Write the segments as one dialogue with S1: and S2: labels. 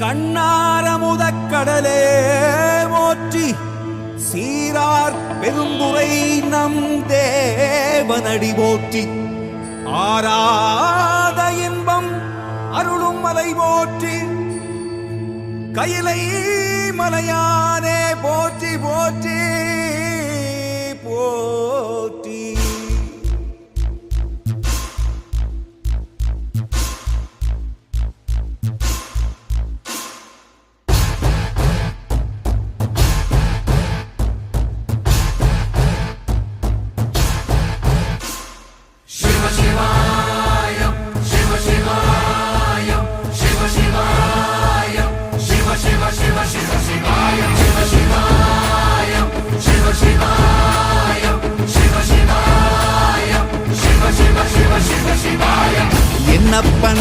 S1: கண்ணார முதக்கடலே போற்றி சீரார் பெருந்துரை நம் தேவனடி போற்றி. ஆராத இன்பம் அருளும் மலை போற்றி. கையிலை மலையானே போற்றி போற்றி போ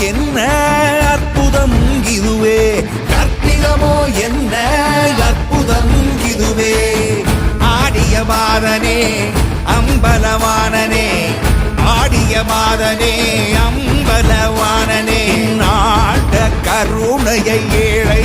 S1: என்ன அற்புதம் இதுவே? கற்பிதமோ என்ன அற்புதம் இதுவே? ஆடிய மாதனே அம்பலவானனே ஆடிய மாதனே அம்பலவானனே. நாட்ட கருணையை ஏழை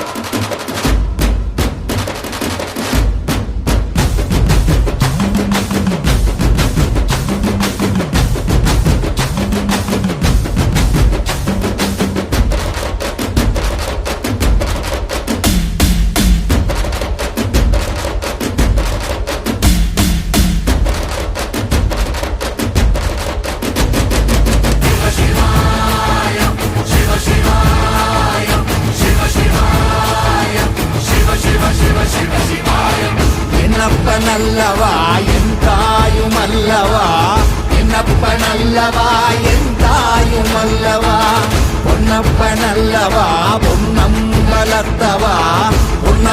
S1: நல்லவா? என் தாயும் அல்லவா? என்னப்ப நல்லவா? என் தாயும் அல்லவா? பொன்னப்பன் அல்லவா பொன்னம்பலத்தவா பொன்ன